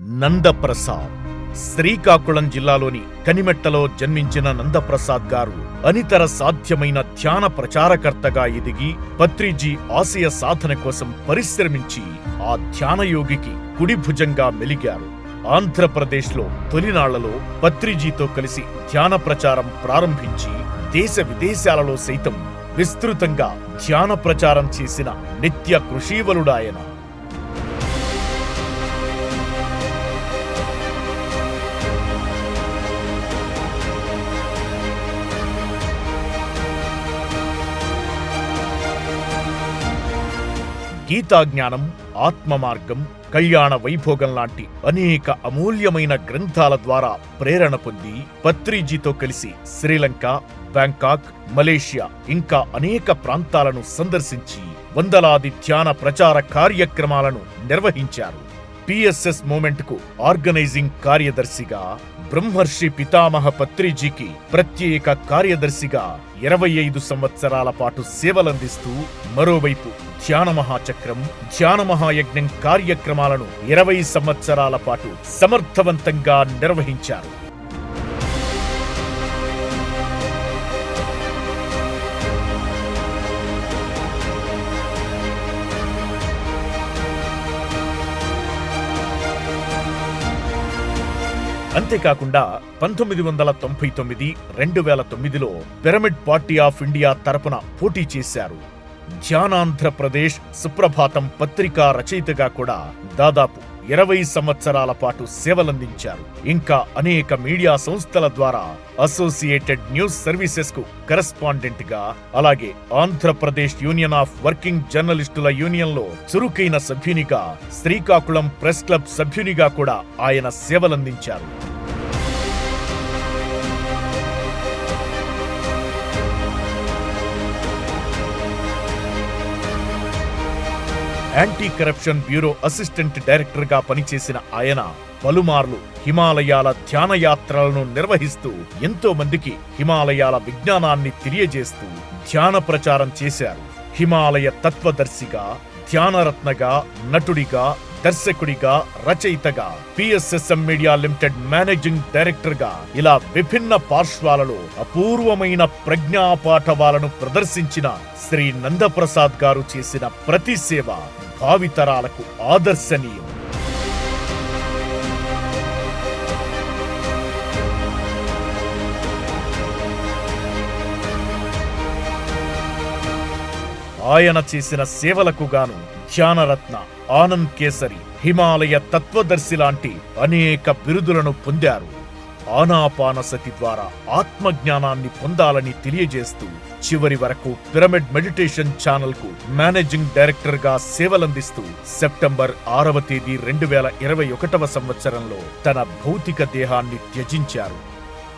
నందప్రసాద్. శ్రీకాకుళం జిల్లాలోని కనిమెట్టలో జన్మించిన నందప్రసాద్ గారు అనితర సాధ్యమైన ధ్యాన ప్రచారకర్తగా ఎదిగి పత్రిజీ ఆశయ సాధన కోసం పరిశ్రమించి ఆ ధ్యానయోగికి కుడి భుజంగా మెలిగారు. ఆంధ్రప్రదేశ్లో తొలినాళ్ళలో పత్రిజీతో కలిసి ధ్యాన ప్రచారం ప్రారంభించి దేశ విదేశాలలో సైతం విస్తృతంగా ధ్యాన ప్రచారం చేసిన నిత్య కృషీవలుడాయన గీతాజ్ఞానం ఆత్మమార్గం కళ్యాణ వైభోగం లాంటి అనేక అమూల్యమైన గ్రంథాల ద్వారా ప్రేరణ పొంది పత్రిజీతో కలిసి శ్రీలంక బ్యాంకాక్ మలేషియా ఇంకా అనేక ప్రాంతాలను సందర్శించి వందలాది ధ్యాన ప్రచార కార్యక్రమాలను నిర్వహించారు. పిఎస్ఎస్ మూమెంట్కు ఆర్గనైజింగ్ కార్యదర్శిగా బ్రహ్మర్షి పితామహ పత్రిజీకి ప్రత్యేక కార్యదర్శిగా ఇరవై ఐదు సంవత్సరాల పాటు సేవలందిస్తూ మరోవైపు ధ్యాన మహాచక్రం ధ్యాన మహాయజ్ఞం కార్యక్రమాలను ఇరవై సంవత్సరాల పాటు సమర్థవంతంగా నిర్వహించారు. అంతేకాకుండా పంతొమ్మిది వందల తొంభై తొమ్మిది రెండు వేల తొమ్మిదిలో పిరమిడ్ పార్టీ ఆఫ్ ఇండియా తరపున పోటీ చేశారు. ధ్యానాంధ్రప్రదేశ్ సుప్రభాతం పత్రికా రచయితగా కూడా దాదాపు ఇరవై సంవత్సరాల పాటు సేవలందించారు. ఇంకా అనేక మీడియా సంస్థల ద్వారా అసోసియేటెడ్ న్యూస్ సర్వీసెస్కు కరెస్పాండెంట్గా అలాగే ఆంధ్రప్రదేశ్ యూనియన్ ఆఫ్ వర్కింగ్ జర్నలిస్టుల యూనియన్లో చురుకైన సభ్యునిగా శ్రీకాకుళం ప్రెస్ క్లబ్ సభ్యునిగా కూడా ఆయన సేవలందించారు. యాంటీ కరప్షన్ బ్యూరో అసిస్టెంట్ డైరెక్టర్గా పనిచేసిన ఆయన పలుమార్లు హిమాలయాల ధ్యానయాత్రలను నిర్వహిస్తూ ఎంతో మందికి హిమాలయాల విజ్ఞానాన్ని తెలియజేస్తూ ధ్యాన ప్రచారం చేశారు. హిమాలయ తత్వదర్శిగా ధ్యానరత్నగా నటుడిగా దర్శకుడిగా రచయితగా పిఎస్ఎస్ఎం మీడియా లిమిటెడ్ మేనేజింగ్ డైరెక్టర్గా ఇలా విభిన్న పార్శ్వాలలో అపూర్వమైన ప్రజ్ఞాపాఠవాలను ప్రదర్శించిన శ్రీ నందప్రసాద్ గారు చేసిన ప్రతి సేవ భావితరాలకు ఆదర్శనీయం. ఆయన చేసిన సేవలకు గాను ధ్యానరత్న ఆనంద్ కేసరి హిమాలయ తత్వదర్శి లాంటి అనేక బిరుదులను పొందారు. ఆనాపానసతి ద్వారా ఆత్మజ్ఞానాన్ని పొందాలని తెలియజేస్తూ చివరి వరకు పిరమిడ్ మెడిటేషన్ ఛానల్కు మేనేజింగ్ డైరెక్టర్గా సేవలందిస్తూ సెప్టెంబర్ ఆరవ తేదీ రెండు వేల ఇరవై ఒకటవ సంవత్సరంలో తన భౌతిక దేహాన్ని త్యజించారు.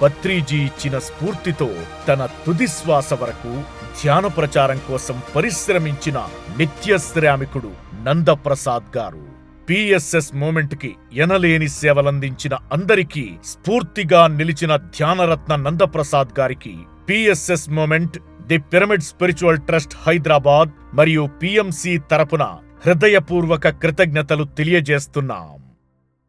పత్రిజీ ఇచ్చిన స్ఫూర్తితో తన తుది శ్వాస వరకు ధ్యాన ప్రచారం కోసం పరిశ్రమించిన నిత్య శ్రామికుడు నందప్రసాద్ గారు. పిఎస్ఎస్ మూమెంట్కి ఎనలేని సేవలందించిన అందరికీ స్ఫూర్తిగా నిలిచిన ధ్యానరత్న నందప్రసాద్ గారికి PSS movement the pyramid spiritual trust Hyderabad మరియు పిఎంసి తరపున హృదయపూర్వక కృతజ్ఞతలు తెలియజేస్తున్నాం.